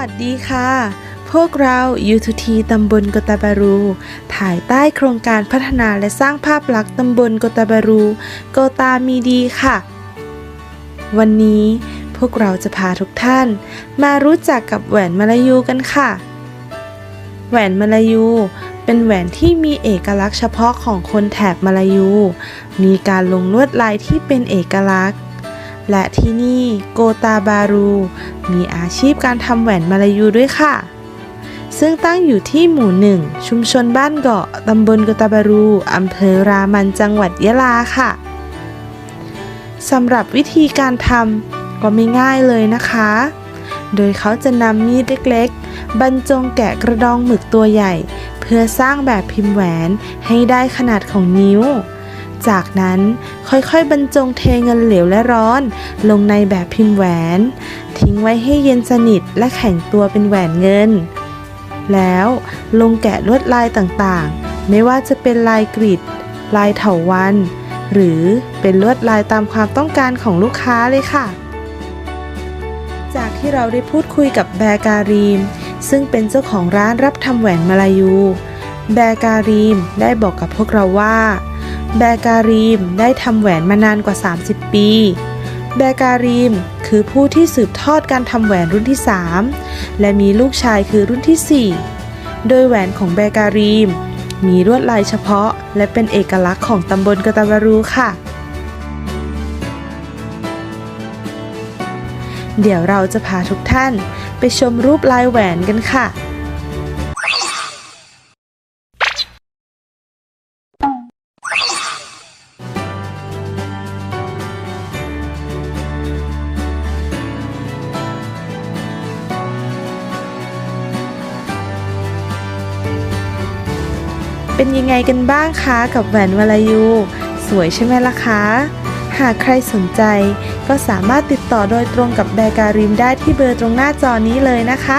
วัสดีค่ะ พวกเรา U2T ตำบลกตาบารูถ่ายใต้โครงการพัฒนาและสร้างภาพลักษณ์ตำบลกตาบารู โกตามีดีค่ะ วันนี้พวกเราจะพาทุกท่าน มารู้จักกับแหวนมลายูกันค่ะ แหวนมลายูเป็นแหวนที่มีเอกลักษณ์เฉพาะของคนแถบมลายู มีการลงลวดลายที่เป็นเอกลักษณ์ และที่นี่โกตาบารู มีอาชีพการทำแหวนมาลายูด้วยค่ะ ซึ่งตั้งอยู่ที่หมู่หนึ่ง ชุมชนบ้านเกาะตำบลโกตาบารูอำเภอรามันจังหวัดยะลาค่ะสำหรับวิธีการทำก็ไม่ง่ายเลยนะคะ โดยเขาจะนำมีดเล็กๆ บรรจงแกะกระดองหมึกตัวใหญ่ เพื่อสร้างแบบพิมพ์แหวนให้ได้ขนาดของนิ้ว จากนั้นค่อยๆบรรจงเทเงินเหลวและร้อน ลงในแบบพิมพ์แหวน ทิ้งไว้ให้เย็นสนิทและแข็งตัวเป็นแหวนเงิน แล้วลงแกะลวดลายต่างๆ ไม่ว่าจะเป็นลายกริดลายเถาวัน หรือเป็นลวดลายตามความต้องการของลูกค้าเลยค่ะ จากที่เราได้พูดคุยกับแบร์การีม ซึ่งเป็นเจ้าของร้านรับทำแหวนมาลายู แบร์การีมได้บอกกับพวกเราว่า แบการีมได้ทำแหวนมานานกว่า 30 ปี แบการีมคือผู้ที่สืบทอดการทำแหวนรุ่นที่ 3 และมีลูกชายคือรุ่นที่ 4 โดยแหวนของแบการีม มีลวดลายเฉพาะ และเป็นเอกลักษณ์ของตำบลกตาบารูค่ะ เดี๋ยวเราจะพาทุกท่านไปชมรูปลายแหวนกันค่ะ เป็นยังไงกันบ้างคะกับแหวนวลายู สวยใช่ไหมล่ะคะ หากใครสนใจก็สามารถติดต่อโดยตรงกับแบร์การิมได้ที่เบอร์ตรงหน้าจอนี้เลยนะคะ